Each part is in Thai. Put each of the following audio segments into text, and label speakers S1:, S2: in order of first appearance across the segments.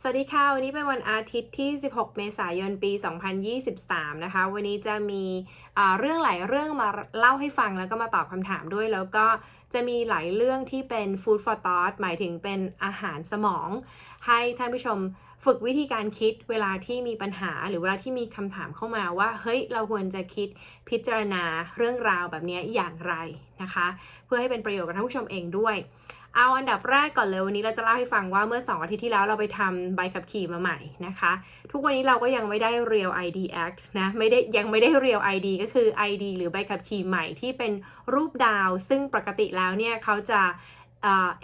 S1: สวัสดีค่ะ วันนี้เป็นวันอาทิตย์ที่ 16 เมษายน ปี 2023 นะคะ วันนี้จะมีเรื่องหลายเรื่องมาเล่าให้ฟังแล้วก็มาตอบคำถามด้วย แล้วก็จะมีหลายเรื่องที่เป็น food for thought หมายถึงเป็นอาหารสมอง ให้ท่านผู้ชมฝึกวิธีการคิดเวลาที่มีปัญหาหรือเวลาที่มีคำถามเข้ามาว่า เฮ้ย เราควรจะคิดพิจารณาเรื่องราวแบบนี้อย่างไรนะคะ เพื่อให้เป็นประโยชน์กับท่านผู้ชมเองด้วย เอาอันดับแรกก่อนเลยวันนี้เราจะเล่าให้ฟังว่าเมื่อ 2 อาทิตย์ที่แล้วเราไปทำใบขับขี่มาใหม่นะคะ ทุกวันนี้เราก็ยังไม่ได้ Real ID Act นะไม่ได้ยังไม่ได้ Real ID ก็คือ ID หรือใบขับขี่ใหม่ที่เป็นรูปดาว ซึ่งปกติแล้วเนี่ยเขาจะ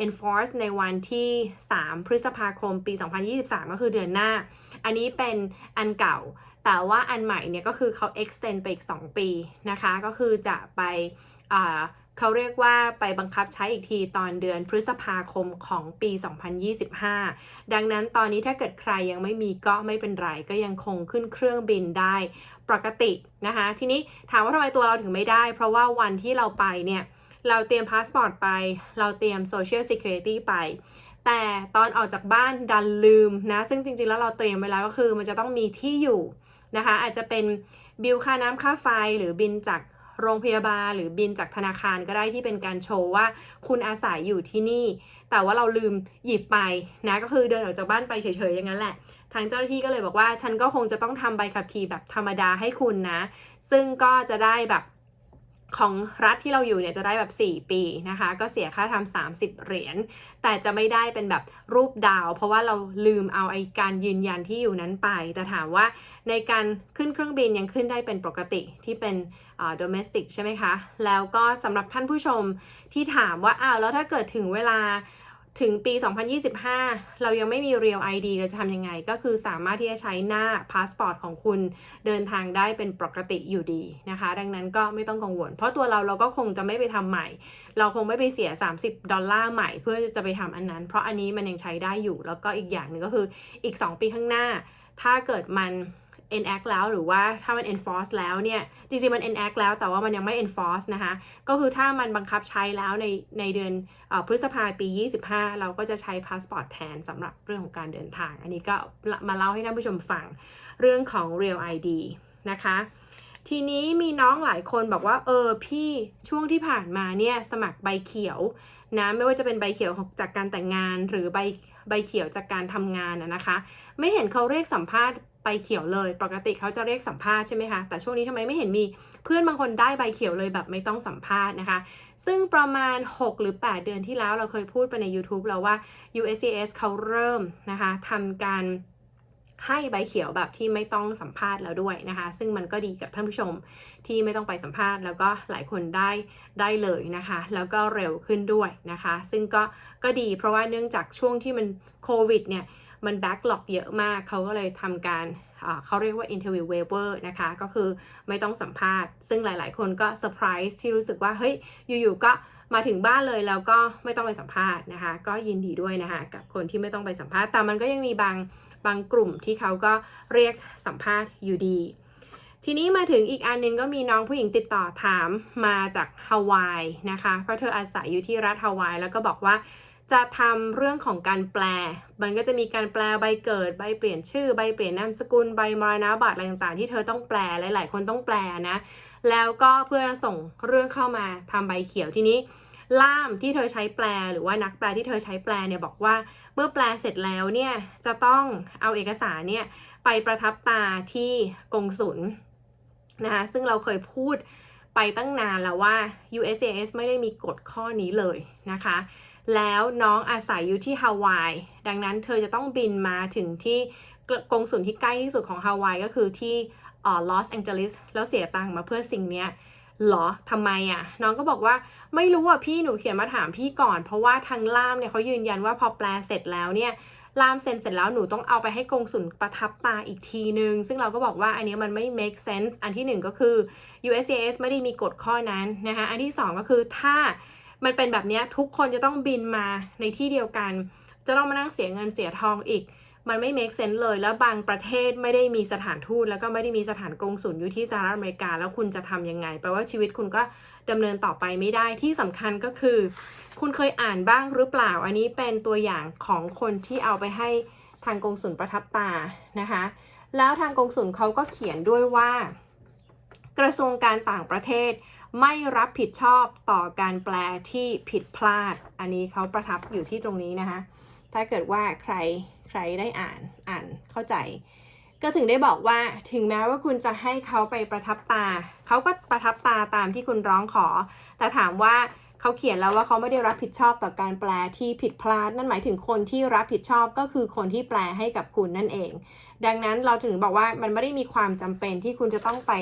S1: enforce ในวันที่ 3 พฤษภาคมปี 2023 ก็คือเดือนหน้า อันนี้เป็นอันเก่า แต่ว่าอันใหม่เนี่ยก็คือเขา extend ไปอีก 2 ปีนะคะ ก็คือจะไป เขาเรียกว่าไปบังคับใช้อีกทีตอนเดือนพฤษภาคมของปี 2025 ดังนั้นตอนนี้ถ้าเกิดใครยังไม่มีก็ไม่เป็นไร ก็ยังคงขึ้นเครื่องบินได้ปกตินะคะ ทีนี้ถามว่าทำไมตัวเราถึงไม่ได้ เพราะว่าวันที่เราไปเนี่ยเราเตรียมพาสปอร์ตไป เราเตรียม Social Security ไป แต่ตอนออกจากบ้านดันลืมนะ ซึ่งจริงๆ แล้วเราเตรียมไว้แล้วก็คือมันจะต้องมีที่อยู่นะคะ อาจจะเป็นบิลค่าน้ำค่าไฟหรือบินจาก โรงพยาบาลหรือบินจากธนาคารก็ได้ที่เป็นการโชว์ว่าคุณอาศัยอยู่ที่นี่ แต่ว่าเราลืมหยิบไปนะก็คือเดินออกจากบ้านไปเฉยๆอย่างนั้นแหละ ทางเจ้าหน้าที่ก็เลยบอกว่า ฉันก็คงจะต้องทำใบขับขี่แบบธรรมดาให้คุณนะ ซึ่งก็จะได้แบบ ของรัฐที่เราอยู่เนี่ยจะได้แบบ 4 ปีนะคะ ก็เสียค่าทำ30 เหรียญ แต่จะไม่ได้เป็นแบบรูปดาว เพราะว่าเราลืมเอาไอการยืนยันที่อยู่นั้นไป แต่ถามว่าในการขึ้นเครื่องบินยังขึ้นได้เป็นปกติที่เป็นอ่า domestic ใช่ไหมคะ แล้วก็สำหรับท่านผู้ชมที่ถามว่าอ้าวแล้วถ้าเกิดถึงเวลา ถึงปี 2025 เรายังไม่มี Real ID เราจะทำยังไง ก็คือสามารถที่จะใช้หน้าพาสปอร์ตของคุณเดินทางได้เป็นปกติอยู่ดีนะคะ ดังนั้นก็ไม่ต้องกังวล เพราะตัวเราเราก็คงจะไม่ไปทำใหม่ เราคงไม่ไปเสีย 30 ดอลลาร์ใหม่เพื่อจะไปทำอันนั้น เพราะอันนี้มันยังใช้ได้อยู่ แล้วก็อีกอย่างหนึ่งก็คืออีก 2 ปีข้างหน้า ถ้าเกิดมัน enact แล้วหรือว่าถ้ามัน enforce แล้วเนี่ย จริงๆ มัน enact แล้วแต่ว่ามันยังไม่ enforce นะคะ ก็คือถ้ามันบังคับใช้แล้วในในเดือนอพฤษภาปี 25 เราก็จะใช้พาสปอร์ตแทนสำหรับเรื่องของการเดินทาง อันนี้ก็มาเล่าให้ท่านผู้ชมฟังเรื่องของ Real ID นะคะ ทีนี้มีน้องหลายคนบอกว่า เออพี่ช่วงที่ผ่านมาเนี่ยสมัครใบเขียวนะไม่ว่าจะเป็นใบเขียวจากการแต่งงานหรือใบใบเขียวจากการทำงานนะคะ ไม่เห็นเขาเรียกสัมภาษณ์ ใบเขียวเลย ปกติเขาจะเรียกสัมภาษณ์ใช่ไหมคะ แต่ช่วงนี้ทำไมไม่เห็นมีเพื่อนบางคนได้ใบเขียวเลยแบบไม่ต้องสัมภาษณ์นะคะ ซึ่งประมาณ 6 หรือ 8 เดือนที่แล้วเราเคยพูดไปใน YouTube แล้วว่า USCIS เขาเริ่มนะคะทำการให้ใบเขียวแบบที่ไม่ต้องสัมภาษณ์แล้วด้วยนะคะ ซึ่งมันก็ดีกับท่านผู้ชมที่ไม่ต้องไปสัมภาษณ์แล้วก็หลายคนได้ได้เลยนะคะ แล้วก็เร็วขึ้นด้วยนะคะ ซึ่งก็ก็ดีเพราะว่าเนื่องจากช่วงที่มันโควิดเนี่ย มันแบ็กหลอกเยอะมาก เขาก็เลยทำการเขาเรียกว่า interview waiver นะคะ ก็คือไม่ต้องสัมภาษณ์ ซึ่งหลาย ๆ คนก็เซอร์ไพรส์ที่รู้สึกว่า เฮ้ย อยู่ ๆ ก็มาถึงบ้านเลยแล้วก็ไม่ต้องไปสัมภาษณ์นะคะ ก็ยินดีด้วยนะคะ กับคนที่ไม่ต้องไปสัมภาษณ์ แต่มันก็ยังมีบางบางกลุ่มที่เขาก็เรียกสัมภาษณ์อยู่ดี ทีนี้มาถึงอีกอันนึงก็มีน้องผู้หญิงติดต่อถามมาจากฮาวายนะคะ เพราะเธออาศัยอยู่ที่รัฐฮาวายแล้วก็บอกว่า จะทำเรื่องของการแปล มันก็จะมีการแปลใบเกิด ใบเปลี่ยนชื่อ ใบเปลี่ยนนามสกุล ใบมรณะบัตรอะไรต่างๆ ที่เธอต้องแปล หลาย ๆ คนต้องแปลนะ แล้วก็เพื่อส่งเรื่องเข้ามาทำใบเขียวทีนี้ ล่ามที่เธอใช้แปล หรือว่านักแปลที่เธอใช้แปลเนี่ยบอกว่า เมื่อแปลเสร็จแล้วเนี่ยจะต้องเอาเอกสารเนี่ยไปประทับตาที่กงสุลนะคะซึ่งเราเคยพูดไปตั้งนานแล้วว่า USCIS ไม่ได้มีกฎข้อนี้เลยนะคะ แล้วน้องอาศัยอยู่ที่ฮาวาย ดังนั้นเธอจะต้องบินมาถึงที่กงสุลที่ใกล้ที่สุดของฮาวายก็คือที่ลอสแองเจลิสแล้วเสียตังค์มาเพื่อสิ่งเนี้ยหรอทำไมอะ่ะ น้องก็บอกว่าไม่รู้อะพี่หนูเขียนมาถามพี่ก่อน เพราะว่าทางล่ามเนี่ยเขายืนยันว่าพอแปลเสร็จแล้วเนี่ยล่ามเซ็นเสร็จแล้วหนูต้องเอาไปให้กงสุลประทับตาอีกทีนึง ซึ่งเราก็บอกว่าอันนี้มันไม่ make sense อันที่หนึ่งก็คือ USCIS ไม่ได้มีกฎข้อนั้นนะคะอันที่สองก็คือถ้า มันเป็นแบบนี้ทุกคนจะต้องบินมาในที่เดียวกัน จะต้องมานั่งเสียเงินเสียทองอีก มันไม่ make sense เลย แล้วบางประเทศไม่ได้มีสถานทูตแล้วก็ไม่ได้มีสถานกงสุลอยู่ที่สหรัฐอเมริกา แล้วคุณจะทำยังไงแปลว่าชีวิตคุณก็ดำเนินต่อไปไม่ได้ที่สำคัญก็คือ คุณเคยอ่านบ้างหรือเปล่า อันนี้เป็นตัวอย่างของคนที่เอาไปให้ทางกงสุลประทับตานะคะ แล้วทางกงสุลเขาก็เขียนด้วยว่า กระทรวงการต่างประเทศ ไม่รับผิดชอบต่อการแปลที่ผิดพลาด อันนี้เขาประทับอยู่ที่ตรงนี้นะคะ ถ้าเกิดว่าใครใครได้อ่านอ่านเข้าใจ ก็ถึงได้บอกว่าถึงแม้ว่าคุณจะให้เขาไปประทับตา เขาก็ประทับตาตามที่คุณร้องขอ แต่ถามว่าเขาเขียนแล้วว่าเขาไม่ได้รับผิดชอบต่อการแปลที่ผิดพลาด นั่นหมายถึงคนที่รับผิดชอบก็คือคนที่แปลให้กับคุณนั่นเอง ดังนั้นเราถึงบอกว่ามันไม่ได้มีความจำเป็นที่คุณจะต้องไป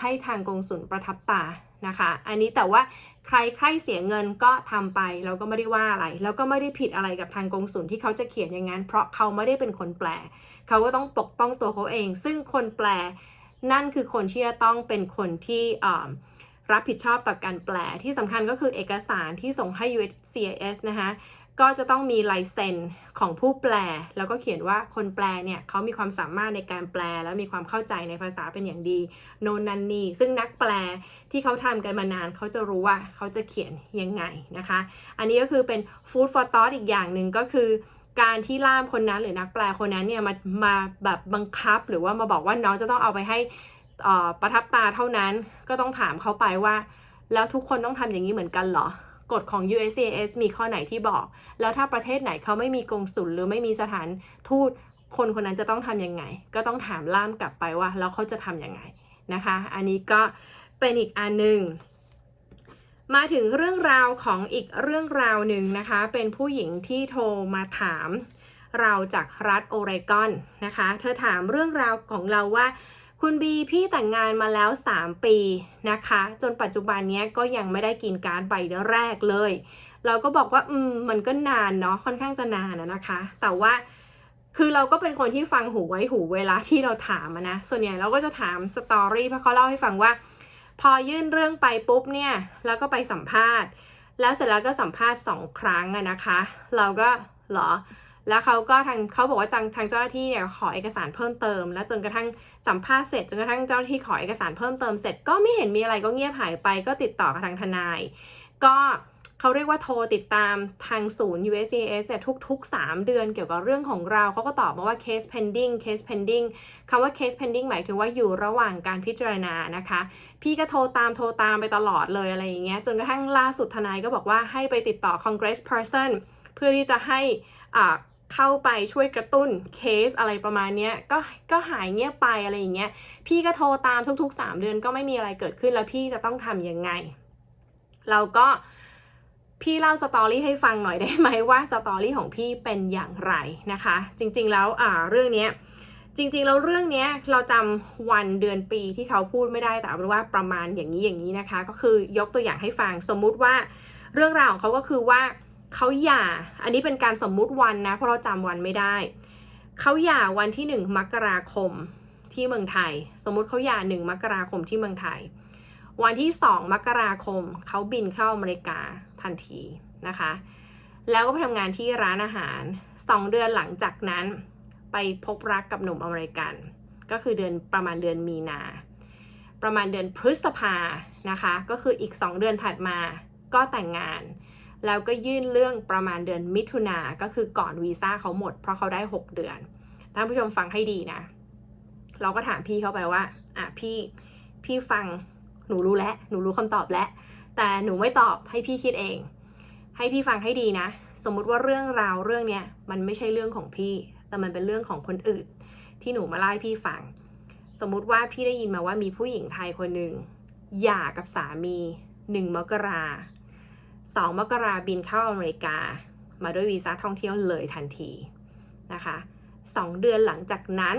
S1: ให้ทางกงสุลประทับตานะคะ อันนี้แต่ว่าใครใครเสียเงินก็ทำไปเราก็ไม่ได้ว่าอะไร แล้วก็ไม่ได้ผิดอะไรกับทางกงสุลที่เขาจะเขียนอย่างนั้น เพราะเขาไม่ได้เป็นคนแปล เขาก็ต้องปกป้องตัวเขาเอง ซึ่งคนแปลนั่นคือคนที่จะต้องเป็นคนที่รับผิดชอบต่อการแปลที่สำคัญก็คือเอกสารที่ส่งให้ USCIS นะคะ ก็จะต้องมีลายเซ็นของผู้แปล แล้วก็เขียนว่าคนแปลเนี่ยเขามีความสามารถในการแปล แล้วมีความเข้าใจในภาษาเป็นอย่างดี โนนันนีซึ่งนักแปลที่เขาทำกันมานานเขาจะรู้ว่าเขาจะเขียนยังไงนะคะ อันนี้ก็คือเป็น food for thought อีกอย่างหนึ่งก็คือการที่ล่ามคนนั้นหรือนักแปลคนนั้นเนี่ยมามาแบบบังคับ หรือว่ามาบอกว่าน้องจะต้องเอาไปให้อ่อประทับตาเท่านั้น ก็ต้องถามเขาไปว่า แล้วทุกคนต้องทำอย่างนี้เหมือนกันเหรอ กฎของ USCIS มีข้อไหนที่บอก แล้วถ้าประเทศไหนเขาไม่มีกงสุลหรือไม่มีสถานทูตคนคนนั้นจะต้องทำยังไง ก็ต้องถามล่ามกลับไปว่า แล้วเขาจะทำยังไงนะคะ อันนี้ก็เป็นอีกอันหนึ่งมาถึงเรื่องราวของอีกเรื่องราวหนึ่งนะคะ เป็นผู้หญิงที่โทรมาถามเราจากรัฐโอเรกอนนะคะ เธอถามเรื่องราวของเราว่า คุณบีพี่แต่งงานมาแล้ว 3 ปีนะคะ จนปัจจุบันนี้ก็ยังไม่ได้กินการ์ดใบแรกเลย เราก็บอกว่าอืมมันก็นานเนาะค่อนข้างจะนานนะคะ แต่ว่าคือเราก็เป็นคนที่ฟังหูไว้หูเวลาที่เราถามนะ ส่วนใหญ่เราก็จะถามสตอรี่เพราะเขาเล่าให้ฟังว่า พอยื่นเรื่องไปปุ๊บเนี่ยแล้วก็ไปสัมภาษณ์ แล้วเสร็จแล้วก็สัมภาษณ์สองครั้งอะนะคะ เราก็หรอ แล้วเขาก็ทางเขาบอกว่าทางทางเจ้าหน้าที่เนี่ยขอเอกสารเพิ่มเติม แล้วจนกระทั่งสัมภาษณ์เสร็จจนกระทั่งเจ้าหน้าที่ขอเอกสารเพิ่มเติมเสร็จก็ไม่เห็นมีอะไรก็เงียบหายไป ก็ติดต่อกับทางทนาย ก็เขาเรียกว่าโทรติดตามทางศูนย์ USCIS เนี่ยทุกๆ 3 เดือนเกี่ยวกับเรื่องของเราเขาก็ตอบมาว่า case pending case pending คำว่า case pending หมายถึงว่าอยู่ระหว่างการพิจารณานะคะ พี่ก็โทรตามโทรตามไปตลอดเลยอะไรอย่างเงี้ยจนกระทั่งล่าสุดทนายก็บอกว่าให้ไปติดต่อ Congress person เพื่อที่จะให้อ่า เข้าไปช่วยกระตุ้นเคสอะไรประมาณนี้ก็ก็หายเงียบไปอะไรอย่างเงี้ยพี่ก็โทรตามทุกๆ 3 เดือนก็ไม่มีอะไรเกิดขึ้นแล้วพี่จะต้องทำยังไง เราก็พี่เล่าสตอรี่ให้ฟังหน่อยได้ไหมว่าสตอรี่ของพี่เป็นอย่างไรนะคะ จริงๆแล้วอ่าเรื่องนี้จริงๆแล้วเรื่องนี้เราจำวันเดือนปีที่เขาพูดไม่ได้แต่เอาเป็นว่าประมาณอย่างนี้อย่างนี้นะคะ ก็คือยกตัวอย่างให้ฟังสมมุติว่าเรื่องราวของเขาก็คือว่า เขาหย่า อันนี้เป็นการสมมุติวันนะ เพราะเราจำวันไม่ได้ เขาหย่าวันที่ 1 มกราคมที่เมืองไทย สมมุติเขาหย่า 1 มกราคมที่เมืองไทย วันที่ 2 มกราคม เขาบินเข้าอเมริกาทันทีนะคะ แล้วก็ไปทำงานที่ร้านอาหาร 2 เดือนหลังจากนั้น ไปพบรักกับหนุ่มอเมริกัน ก็คือเดือนประมาณเดือนมีนา ประมาณเดือนพฤษภานะคะ ก็คืออีก 2 เดือนถัดมาก็แต่งงาน แล้วก็ยื่นเรื่องประมาณเดือนมิถุนาก็คือก่อนวีซ่าเขาหมด เพราะเขาได้ 6 เดือน ท่านผู้ชมฟังให้ดีนะ เราก็ถามพี่เขาไปว่า อะพี่ พี่ฟัง หนูรู้แล้ว หนูรู้คำตอบแล้ว แต่หนูไม่ตอบให้พี่คิดเอง ให้พี่ฟังให้ดีนะ สมมุติว่าเรื่องราวเรื่องเนี้ยมันไม่ใช่เรื่องของพี่ แต่มันเป็นเรื่องของคนอื่น ที่หนูมาเล่พี่ฟัง สมมุติว่าพี่ได้ยินมาว่ามีผู้หญิงไทยคนหนึ่งหย่ากับสามีหนึ่งมกรา สองมกราบินเข้าอเมริกา มาด้วยวีซ่าท่องเที่ยวเลยทันทีนะคะสองเดือนหลังจากนั้น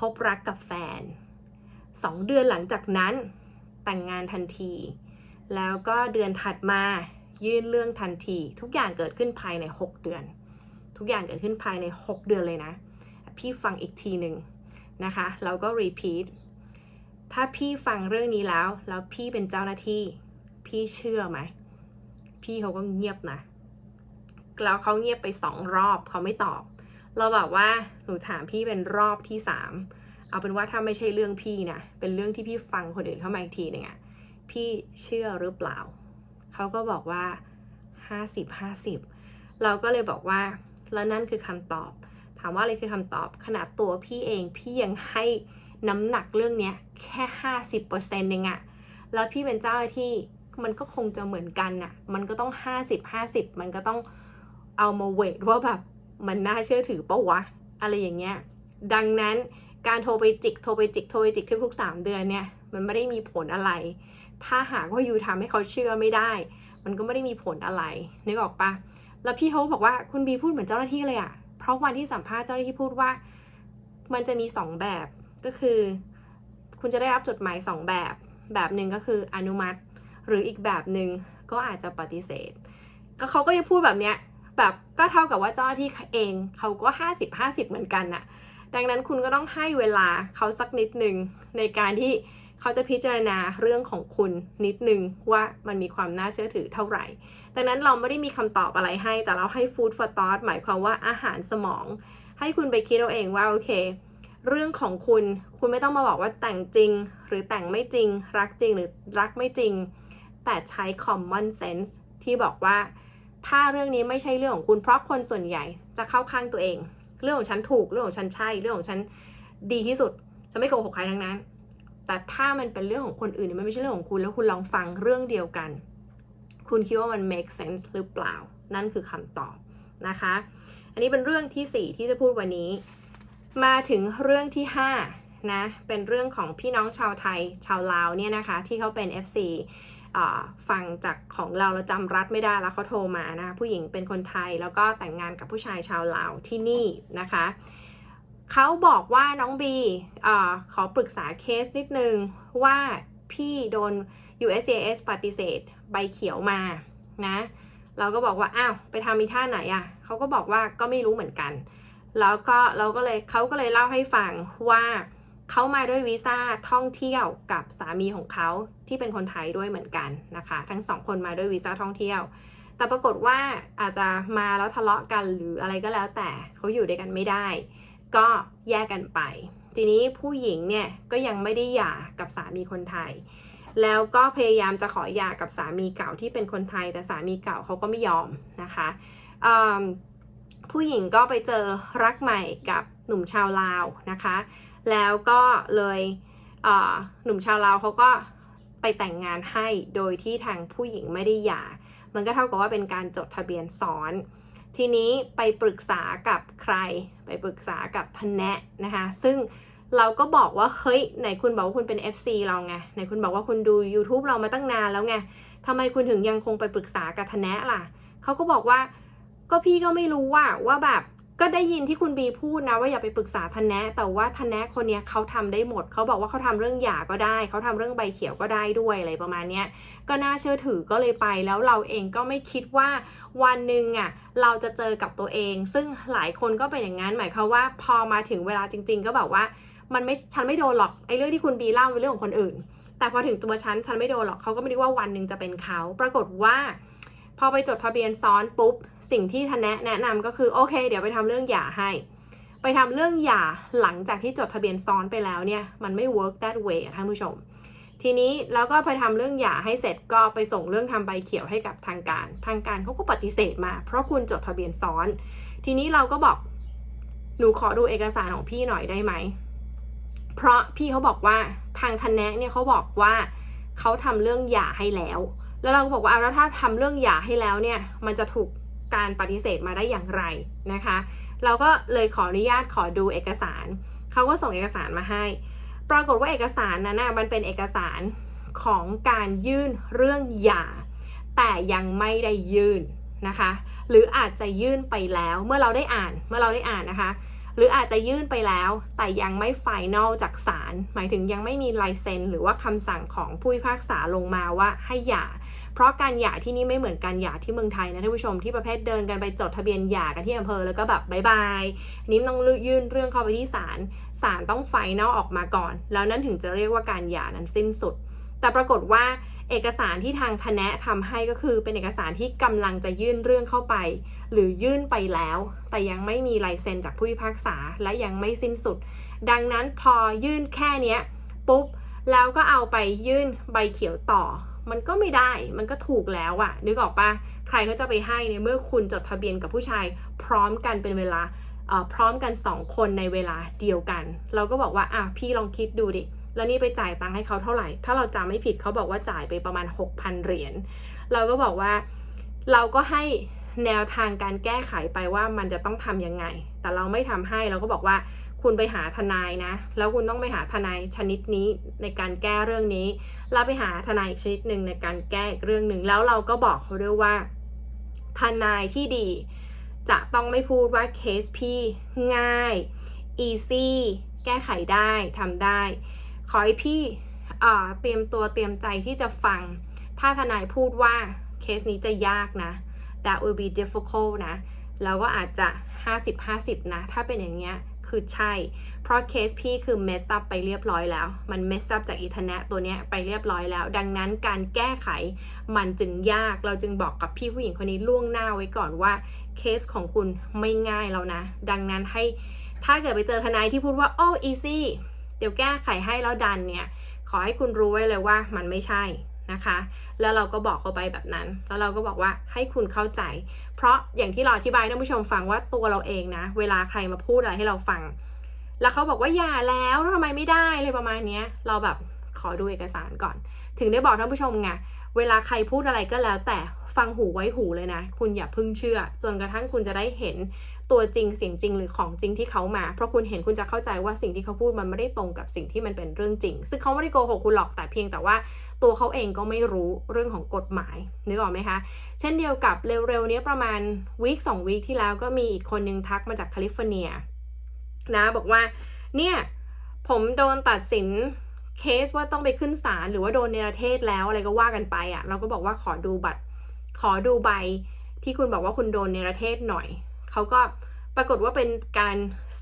S1: พบรักกับแฟนสองเดือนหลังจากนั้นแต่งงานทันที แล้วก็เดือนถัดมายื่นเรื่องทันที ทุกอย่างเกิดขึ้นภายใน 6 เดือน ทุกอย่างเกิดขึ้นภายใน 6 เดือนเลยนะ พี่ฟังอีกทีหนึ่งนะคะแล้วก็รีพีทถ้าพี่ฟังเรื่องนี้แล้ว แล้วพี่เป็นเจ้าหน้าที่ พี่เชื่อไหม พี่เขาก็เงียบนะ แล้วเขาเงียบไปสองรอบเขาไม่ตอบ เราบอกว่าหนูถามพี่เป็นรอบที่สามเอาเป็นว่าถ้าไม่ใช่เรื่องพี่นะ เป็นเรื่องที่พี่ฟังคนอื่นเข้ามาอีกทีนึงอะพี่เชื่อหรือเปล่า เขาก็บอกว่า 50 50 เราก็เลยบอกว่า แล้วนั่นคือคำตอบ ถามว่าอะไรคือคำตอบ ขนาดตัวพี่เอง พี่ยังให้น้ำหนักเรื่องนี้แค่ห้าสิบเปอร์เซ็นต์เองอะแล้วพี่เป็นเจ้าหน้าที่ มันก็คงจะเหมือนกันน่ะ มันก็ต้องห้าสิบห้าสิบมันก็ต้องเอามาเวทว่าแบบมันน่าเชื่อถือปะวะ อะไรอย่างเงี้ย ดังนั้นการโทรไปจิก โทรไปจิก โทรไปจิกทุกๆสามเดือนเนี่ย มันไม่ได้มีผลอะไร ถ้าหากว่ายูทำให้เขาเชื่อไม่ได้ มันก็ไม่ได้มีผลอะไร นึกออกปะแล้วพี่เขาบอกว่าคุณบีพูดเหมือนเจ้าหน้าที่เลยอะเพราะวันที่สัมภาษณ์เจ้าหน้าที่พูดว่า มันจะมีสองแบบ ก็คือ คุณจะได้รับจดหมายสองแบบ แบบหนึ่งก็คืออนุมัติ หรืออีกแบบหนึ่งก็อาจจะปฏิเสธ ก็เขาก็ยังพูดแบบเนี้ยแบบก็เท่ากับว่าเจ้าหน้าที่เองเขาก็ 50 50 เหมือนกันน่ะดังนั้นคุณก็ต้องให้เวลาเขาสักนิดหนึ่งในการที่เขาจะพิจารณาเรื่องของคุณนิดนึงว่ามันมีความน่าเชื่อถือเท่าไหร่ ดังนั้นเราไม่ได้มีคำตอบอะไรให้ แต่เราให้ food for thought หมายความว่าอาหารสมอง ให้คุณไปคิดเอาเองว่าโอเค เรื่องของคุณคุณไม่ต้องมาบอกว่าแต่งจริง หรือแต่งไม่จริง รักจริงหรือรักไม่จริง แต่ใช้ common sense ที่บอกว่า ถ้าเรื่องนี้ไม่ใช่เรื่องของคุณเพราะคนส่วนใหญ่จะเข้าข้างตัวเอง เรื่องของฉันถูกเรื่องของฉันใช่เรื่องของฉันดีที่สุดจะไม่โกหกใครทั้งนั้น แต่ถ้ามันเป็นเรื่องของคนอื่นมันไม่ใช่เรื่องของคุณแล้วคุณลองฟังเรื่องเดียวกัน คุณคิดว่ามัน make sense หรือเปล่า นั่นคือคำตอบนะคะ อันนี้เป็นเรื่องที่ 4 ที่จะพูดวันนี้ มาถึงเรื่องที่ 5นะ เป็นเรื่องของพี่น้องชาวไทยชาวลาวเนี่ยนะคะ ที่เขาเป็น FC ฟังจากของเราเราจำรัฐไม่ได้แล้วเขาโทรมานะคะผู้หญิงเป็นคนไทยแล้วก็แต่งงานกับผู้ชายชาวลาวที่นี่นะคะเขาบอกว่าน้องบีอขอปรึกษาเคสนิดนึงว่าพี่โดน USCIS ปฏิเสธใบเขียวมานะเราก็บอกว่าอ้าวไปทำมีท่าไหนอะ่ะเขาก็บอกว่าก็ไม่รู้เหมือนกัน แล้วก็เราก็เลยเขาก็เลยเล่าให้ฟังว่า เขามาด้วยวีซ่าท่องเที่ยวกับสามีของเขาที่เป็นคนไทยด้วยเหมือนกันนะคะ ทั้งสองคนมาด้วยวีซ่าท่องเที่ยว แต่ปรากฏว่าอาจจะมาแล้วทะเลาะกันหรืออะไรก็แล้วแต่เขาอยู่ด้วยกันไม่ได้ ก็แยกกันไป ทีนี้ผู้หญิงเนี่ยก็ยังไม่ได้หย่ากับสามีคนไทย แล้วก็พยายามจะขอหย่ากับสามีเก่าที่เป็นคนไทย แต่สามีเก่าเขาก็ไม่ยอมนะคะผู้หญิงก็ไปเจอรักใหม่กับหนุ่มชาวลาวนะคะ แล้วก็เลยเหนุ่มชาวลาวเขาก็ไปแต่งงานให้โดยที่ทางผู้หญิงไม่ได้หย่า มันก็เท่ากับว่าเป็นการจดทะเบียนซ้อน ทีนี้ไปปรึกษากับใคร ไปปรึกษากับทนแนะนะคะ ซึ่งเราก็บอกว่าเฮ้ยไหนคุณบอกว่าคุณเป็น FC เราไงไหนคุณบอกว่าคุณดู YouTube เรามาตั้งนานแล้วไงทำไมคุณถึงยังคงไปปรึกษากับทนแนะล่ะเขาก็บอกว่าก็พี่ก็ไม่รู้ว่าว่าแบบ ก็ได้ยินที่คุณบีพูดนะว่าอย่าไปปรึกษาทนแนะแต่ว่าทนแนะคนเนี้ยเขาทำได้หมด เขาบอกว่าเขาทำเรื่องหย่าก็ได้ เขาทำเรื่องใบเขียวก็ได้ด้วยอะไรประมาณเนี้ยก็น่าเชื่อถือก็เลยไปแล้วเราเองก็ไม่คิดว่าวันหนึ่งอะเราจะเจอกับตัวเอง ซึ่งหลายคนก็เป็นอย่างนั้นหมายความว่าพอมาถึงเวลาจริง ๆ ก็แบบว่ามันไม่ฉันไม่โดนหรอกไอ้เรื่องที่คุณบีเล่าเป็นเรื่องของคนอื่น แต่พอถึงตัวฉันฉันไม่โดนหรอกเขาก็ไม่ได้ว่าวันหนึ่งจะเป็นเขาปรากฏว่า พอไปจดทะเบียนซ้อนปุ๊บ สิ่งที่ทนแนะแนะนำก็คือโอเค เดี๋ยวไปทำเรื่องหย่าให้ ไปทำเรื่องหย่าหลังจากที่จดทะเบียนซ้อนไปแล้วเนี่ยมันไม่ work that way ท่านผู้ชม ทีนี้แล้วก็ไปทำเรื่องหย่าให้เสร็จก็ไปส่งเรื่องทำใบเขียวให้กับทางการ ทางการเขาก็ปฏิเสธมา เพราะคุณจดทะเบียนซ้อน ทีนี้เราก็บอกหนูขอดูเอกสารของพี่หน่อยได้ไหมเพราะพี่เขาบอกว่าทางทนแนะเนี่ยเขาบอกว่าเขาทำเรื่องหย่าให้แล้ว แล้วเราก็บอกว่าเอาแล้วถ้าทำเรื่องหย่าให้แล้วเนี่ยมันจะถูกการปฏิเสธมาได้อย่างไรนะคะ เราก็เลยขออนุญาตขอดูเอกสาร เขาก็ส่งเอกสารมาให้ ปรากฏว่าเอกสารนั้นนะมันเป็นเอกสารของการยื่นเรื่องหย่า แต่ยังไม่ได้ยื่นนะคะ หรืออาจจะยื่นไปแล้วเมื่อเราได้อ่านเมื่อเราได้อ่านนะคะ รืออาจจะยื่นไปแล้ว แต่ยังไม่ไฟแนลจากศาลหมายถึงยังไม่มีลายเซ็นหรือว่าคำสั่งของผู้พิพากษาลงมาว่าให้หย่า เพราะการหย่าที่นี่ไม่เหมือนการหย่าที่เมืองไทยนะท่านผู้ชมที่ประเภทเดินกันไปจดทะเบียนหย่ากันที่อำเภอแล้วก็แบบบายบายนนี้ต้องยื่นเรื่องเข้าไปที่ศาลศาลต้องไฟแนลออกมาก่อน แล้วนั่นถึงจะเรียกว่าการหย่านั้นสิ้นสุด แต่ปรากฏว่า เอกสารที่ทางทนะทำให้ก็คือเป็นเอกสารที่กำลังจะยื่นเรื่องเข้าไป หรือยื่นไปแล้ว แต่ยังไม่มีลายเซ็นจากผู้พิพากษาและยังไม่สิ้นสุด ดังนั้นพอยื่นแค่เนี้ยปุ๊บแล้วก็เอาไปยื่นใบเขียวต่อ มันก็ไม่ได้มันก็ถูกแล้วอะนึกออกปะใครเขาจะไปให้ในเมื่อคุณจดทะเบียนกับผู้ชาย พร้อมกันเป็นเวลาพร้อมกัน 2 คนในเวลาเดียวกัน เราก็บอกว่าอะพี่ลองคิดดูดิ แล้วนี่ไปจ่ายตังค์ให้เขาเท่าไหร่ ถ้าเราจำไม่ผิดเขาบอกว่าจ่ายไปประมาณ 6,000 เหรียญ เราก็บอกว่าเราก็ให้แนวทางการแก้ไขไปว่ามันจะต้องทำยังไง แต่เราไม่ทำให้เราก็บอกว่าคุณไปหาทนายนะ แล้วคุณต้องไปหาทนายชนิดนี้ในการแก้เรื่องนี้ เราไปหาทนายอีกชนิดหนึ่งในการแก้เรื่องหนึ่ง แล้วเราก็บอกเขาด้วยว่า ทนายที่ดี จะต้องไม่พูดว่าเคสพี่ง่าย easy แก้ไขได้ทำได้ ขอให้พี่เตรียมตัวเตรียมใจที่จะฟัง ถ้าทนายพูดว่าเคสนี้จะยากนะ that will be difficult นะ แล้วก็อาจจะ 50-50 นะ ถ้าเป็นอย่างเงี้ยคือใช่ เพราะเคสพี่คือ mess up ไปเรียบร้อยแล้ว มัน mess up จากอินเทอร์เน็ตตัวเนี้ยไปเรียบร้อยแล้ว ดังนั้นการแก้ไขมันจึงยาก เราจึงบอกกับพี่ผู้หญิงคนนี้ล่วงหน้าไว้ก่อนว่าเคสของคุณไม่ง่ายแล้วนะ ดังนั้นให้ถ้าเกิดไปเจอทนายที่พูดว่า oh easy เดี๋ยวแก้ไขให้แล้วดันเนี่ยขอให้คุณรู้ไว้เลยว่ามันไม่ใช่นะคะ แล้วเราก็บอกเขาไปแบบนั้น แล้วเราก็บอกว่าให้คุณเข้าใจ เพราะอย่างที่เราอธิบายท่านผู้ชมฟังว่าตัวเราเองนะ เวลาใครมาพูดอะไรให้เราฟัง แล้วเขาบอกว่าอย่าแล้วทำไมไม่ได้เลยประมาณนี้เราแบบขอดูเอกสารก่อน ถึงได้บอกท่านผู้ชมไงเวลาใครพูดอะไรก็แล้วแต่ฟังหูไว้หูเลยนะ คุณอย่าพึ่งเชื่อ จนกระทั่งคุณจะได้เห็น ตัวจริงเสียงจริงหรือของจริงที่เขามา เพราะคุณเห็นคุณจะเข้าใจว่าสิ่งที่เขาพูดมันไม่ได้ตรงกับสิ่งที่มันเป็นเรื่องจริง ซึ่งเขาไม่ได้โกหกคุณหรอกแต่เพียงแต่ว่าตัวเขาเองก็ไม่รู้เรื่องของกฎหมายนึกออกไหมคะ เช่นเดียวกับเร็วๆนี้ประมาณวีคสองวีคที่แล้วก็มีอีกคนนึงทักมาจากแคลิฟอร์เนียนะบอกว่าเนี่ยผมโดนตัดสินเคสว่าต้องไปขึ้นศาลหรือว่าโดนเนรเทศแล้วอะไรก็ว่ากันไปอะ่ะเราก็บอกว่าขอดูบัตรขอดูใบที่คุณบอกว่าคุณโดนเนรเทศหน่อย เขาก็ปรากฏว่าเป็นการ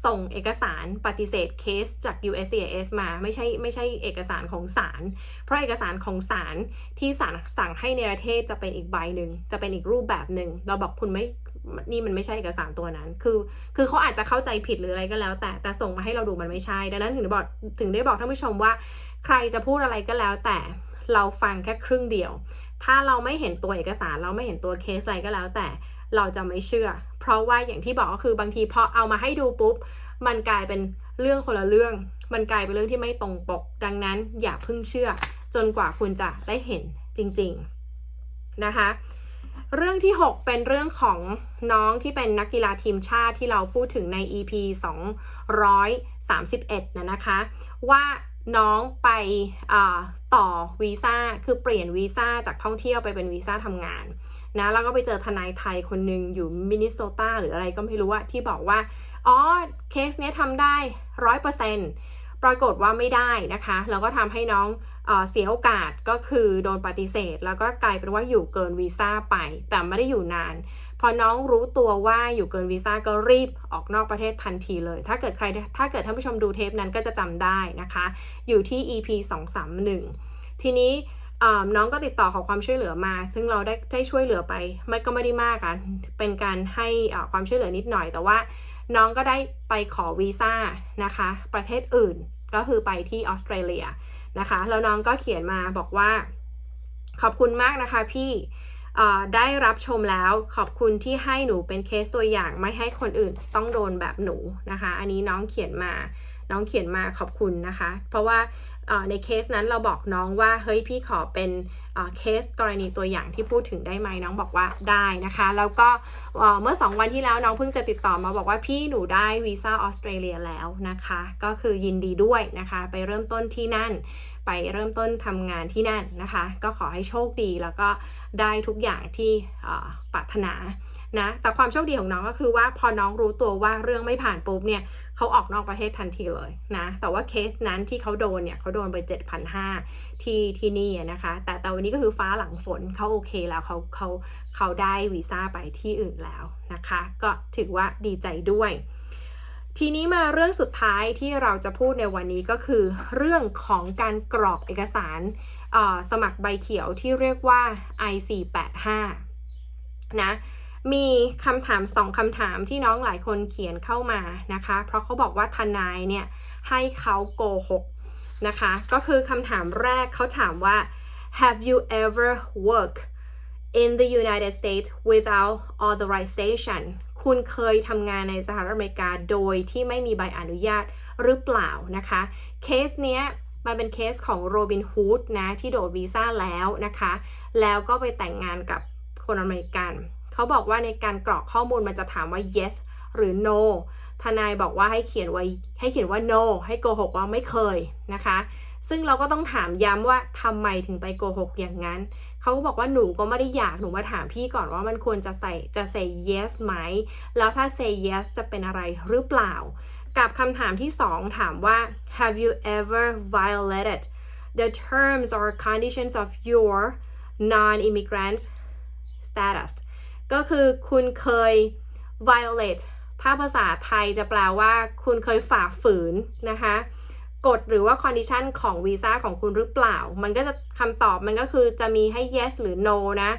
S1: ส่งเอกสารปฏิเสธเคสจาก USCIS มาไม่ใช่ไม่ใช่เอกสารของศาลเพราะเอกสารของศาลที่ศาลสั่งให้เนประเทศจะเป็นอีกใบหนึ่งจะเป็นอีกรูปแบบหนึ่งเราบอกคุณไม่นี่มันไม่ใช่เอกสารตัวนั้น คือ คือเขาอาจจะเข้าใจผิดหรืออะไรก็แล้ว แต่แต่ส่งมาให้เราดูมันไม่ใช่ ดังนั้นถึงได้บอกถึงได้บอกท่านผู้ชมว่า ใครจะพูดอะไรก็แล้ว แต่เราฟังแค่ครึ่งเดียว ถ้าเราไม่เห็นตัวเอกสารเราไม่เห็นตัวเคสอะไรก็แล้วแต่ เราจะไม่เชื่อ เพราะว่าอย่างที่บอกก็คือบางทีพอเอามาให้ดูปุ๊บ มันกลายเป็นเรื่องคนละเรื่อง มันกลายเป็นเรื่องที่ไม่ตรงปก ดังนั้นอย่าเพิ่งเชื่อ จนกว่าคุณจะได้เห็นจริง ๆ นะคะเรื่องที่ 6 เป็นเรื่องของน้องที่เป็นนักกีฬาทีมชาติที่เราพูดถึงใน EP 231นะนะคะ ว่าน้องไปต่อวีซ่าคือเปลี่ยนวีซ่าจากท่องเที่ยวไปเป็นวีซ่าทำงาน นะแล้วก็ไปเจอทนายไทยคนหนึ่งอยู่มินนิโซตาหรืออะไรก็ไม่รู้ว่าที่บอกว่า อ๋อ เคสเนี้ยทำได้ร้อยเปอร์เซ็นต์ปรากฏว่าไม่ได้นะคะ แล้วก็ทำให้น้องเอเสียโอกาสก็คือโดนปฏิเสธ แล้วก็กลายเป็นว่าอยู่เกินวีซ่าไป แต่ไม่ได้อยู่นาน พอน้องรู้ตัวว่าอยู่เกินวีซ่าก็รีบออกนอกประเทศทันทีเลย ถ้าเกิดใครถ้าเกิดท่านผู้ชมดูเทปนั้นก็จะจำได้นะคะ อยู่ที่ EP 231 ทีนี้ น้องก็ติดต่อขอความช่วยเหลือมา ซึ่งเราได้ได้ช่วยเหลือไปไม่ก็ไม่ได้มากกันเป็นการให้ความช่วยเหลือนิดหน่อย แต่ว่าน้องก็ได้ไปขอวีซ่านะคะ ประเทศอื่นก็คือไปที่ออสเตรเลียนะคะ แล้วน้องก็เขียนมาบอกว่า ขอบคุณมากนะคะพี่ได้รับชมแล้วขอบคุณที่ให้หนูเป็นเคสตัวอย่างไม่ให้คนอื่นต้องโดนแบบหนูนะคะ อันนี้น้องเขียนมาน้องเขียนมาขอบคุณนะคะ เพราะว่า ในเคสนั้นเราบอกน้องว่าเฮ้ยพี่ขอเป็นเคสกรณีตัวอย่างที่พูดถึงได้ไหมน้องบอกว่าได้นะคะ แล้วก็เมื่อ 2 วันที่แล้วน้องเพิ่งจะติดต่อมาบอกว่าพี่หนูได้วีซ่าออสเตรเลียแล้วนะคะ ก็คือยินดีด้วยนะคะ ไปเริ่มต้นที่นั่น ไปเริ่มต้นทำงานที่นั่นนะคะ ก็ขอให้โชคดีแล้วก็ได้ทุกอย่างที่ปรารถนา นะ แต่ความโชคดีของน้องก็คือว่าพอน้องรู้ตัวว่าเรื่องไม่ผ่านปุ๊บเนี่ยเขาออกนอกประเทศทันทีเลยนะ แต่ว่าเคสนั้นที่เขาโดนเนี่ยเขาโดนไป 7,500 ที่ที่นี่นะคะ แต่แต่วันนี้ก็คือฟ้าหลังฝนเขาโอเคแล้วเขาเขาเขาได้วีซ่าไปที่อื่นแล้วนะคะ ก็ถือว่าดีใจด้วยทีนี้มาเรื่องสุดท้ายที่เราจะพูดในวันนี้ก็คือ เรื่องของการกรอกเอกสารสมัครใบเขียวที่เรียกว่า I485 นะ มีคำถามสองคำถามที่น้องหลายคนเขียนเข้ามานะคะ เพราะเขาบอกว่าทนายเนี่ยให้เขาโกหกนะคะ ก็คือคำถามแรกเขาถามว่า have you ever worked in the United States without authorization คุณเคยทำงานในสหรัฐอเมริกาโดยที่ไม่มีใบอนุญาตหรือเปล่านะคะ เคสเนี้ยมันเป็นเคสของโรบินฮูดนะ ที่โดดวีซ่าแล้วนะคะ แล้วก็ไปแต่งงานกับคนอเมริกัน เขาบอกว่าในการกรอกข้อมูลมันจะถามว่า yes หรือ no ทนายบอกว่าให้เขียนไว้ให้เขียนว่า no ให้โกหกว่าไม่เคยนะคะ ซึ่งเราก็ต้องถามย้ำว่าทำไมถึงไปโกหกอย่างนั้น เขาก็บอกว่าหนูก็ไม่ได้อยากหนูมาถามพี่ก่อนว่ามันควรจะใส่จะ say yes ไหม แล้วถ้า say yes จะเป็นอะไรหรือเปล่า กับคำถามที่ 2 ถามว่า have you ever violated the terms or conditions of your non-immigrant status ก็คือคุณเคย violate ถ้าภาษาไทยจะแปลว่า คุณเคยฝ่าฝืนนะคะกฎหรือว่า condition ของวีซ่าของคุณหรือเปล่า มันก็จะคำตอบมันก็คือจะมีให้ yes หรือ no นะ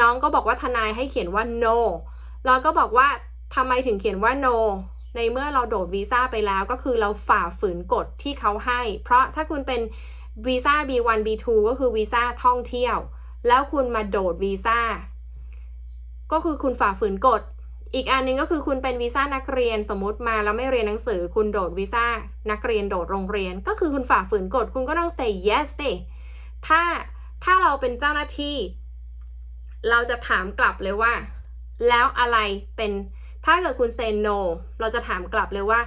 S1: น้องก็บอกว่าทนายให้เขียนว่า no เราก็บอกว่าทำไมถึงเขียนว่า no ในเมื่อเราโดดวีซ่าไปแล้วก็คือเราฝ่าฝืนกฎที่เขาให้ เพราะถ้าคุณเป็นวีซ่า B1 B2 ก็คือวีซ่าท่องเที่ยว แล้วคุณมาโดดวีซ่า ก็คือคุณฝ่าฝืนกฎ อีกอันหนึงก็คือคุณเป็นวีซ่านักเรียนสมมติมาแล้วไม่เรียนหนังสือ คุณโดดวีซ่านักเรียนโดดโรงเรียน ก็คือคุณฝ่าฝืนกฎ คุณก็ต้อง say yes สิถ้าถ้าเราเป็นเจ้าหน้าที่ เราจะถามกลับเลยว่า แล้วอะไรเป็นถ้าเกิดคุณ say no เราจะถามกลับเลยว่า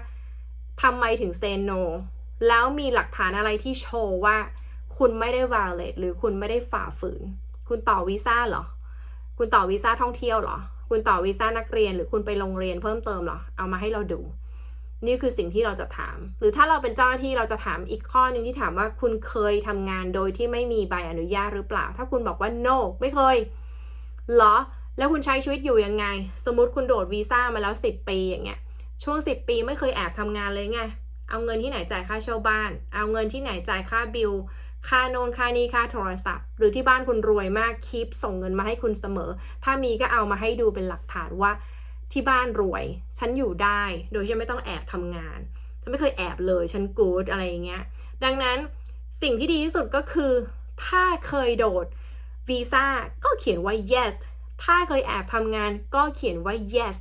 S1: ทำไมถึง say no แล้วมีหลักฐานอะไรที่โชว์ว่า คุณไม่ได้ violate หรือคุณไม่ได้ฝ่าฝืน คุณต่อวีซ่าเหรอ คุณต่อวีซ่าท่องเที่ยวเหรอ คุณต่อวีซ่านักเรียนหรือคุณไปโรงเรียนเพิ่มเติมเหรอ เอามาให้เราดู นี่คือสิ่งที่เราจะถาม หรือถ้าเราเป็นเจ้าหน้าที่เราจะถามอีกข้อหนึ่งที่ถามว่าคุณเคยทำงานโดยที่ไม่มีใบอนุญาตหรือเปล่า ถ้าคุณบอกว่า no ไม่เคยเหรอ แล้วคุณใช้ชีวิตอยู่ยังไง สมมติคุณโดดวีซ่ามาแล้ว 10 ปีอย่างเงี้ย ช่วง 10 ปีไม่เคยแอบทำงานเลยไง เอาเงินที่ไหนจ่ายค่าเช่าบ้าน เอาเงินที่ไหนจ่ายค่าบิล ค่าโนนค่านี้ค่าโทรศัพท์ หรือที่บ้านคุณรวยมากคลิปส่งเงินมาให้คุณเสมอ ถ้ามีก็เอามาให้ดูเป็นหลักฐานว่าที่บ้านรวย ฉันอยู่ได้โดยที่ไม่ต้องแอบทำงาน ฉันไม่เคยแอบเลย ฉันกูดอะไรอย่างเงี้ย ดังนั้นสิ่งที่ดีที่สุดก็คือ ถ้าเคยโดดวีซ่าก็เขียนว่า yes ถ้าเคยแอบทำงานก็เขียนว่า yes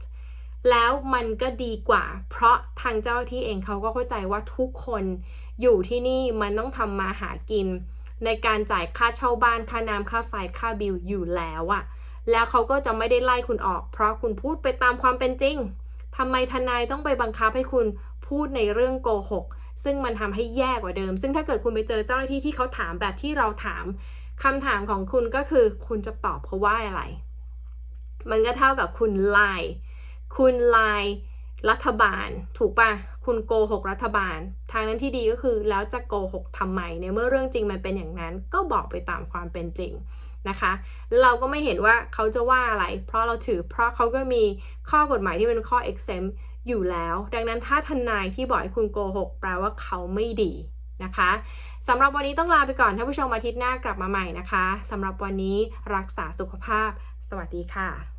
S1: แล้วมันก็ดีกว่า เพราะทางเจ้าที่เองเขาก็เข้าใจว่าทุกคน อยู่ที่นี่มันต้องทำมาหากิน ในการจ่ายค่าเช่าบ้านค่าน้ำค่าไฟค่าบิลอยู่แล้วอะแล้วเขาก็จะไม่ได้ไล่คุณออก เพราะคุณพูดไปตามความเป็นจริงทำไมทนายต้องไปบังคับให้คุณพูดในเรื่องโกหกซึ่งมันทำให้แย่กว่าเดิม ซึ่งถ้าเกิดคุณไปเจอเจ้าหน้าที่ที่เขาถามแบบที่เราถามคำถามของคุณก็คือคุณจะตอบเขาะว่าอะไร มันก็เท่ากับคุณไลน์คุณไลน์ รัฐบาล ถูกปะคุณโกหกรัฐบาล ทางนั้นที่ดีก็คือแล้วจะโกหกทำไมในเมื่อเรื่องจริงมันเป็นอย่างนั้น ก็บอกไปตามความเป็นจริงนะคะ เราก็ไม่เห็นว่าเขาจะว่าอะไร เพราะเราถือเพราะเขาก็มีข้อกฎหมายที่เป็นข้อ exempt อยู่แล้ว ดังนั้นถ้าทนายที่บอกให้คุณโกหกแปลว่าเขาไม่ดีนะคะสำหรับวันนี้ต้องลาไปก่อนท่านผู้ชมอาทิตย์หน้ากลับมาใหม่นะคะสำหรับวันนี้รักษาสุขภาพ สวัสดีค่ะ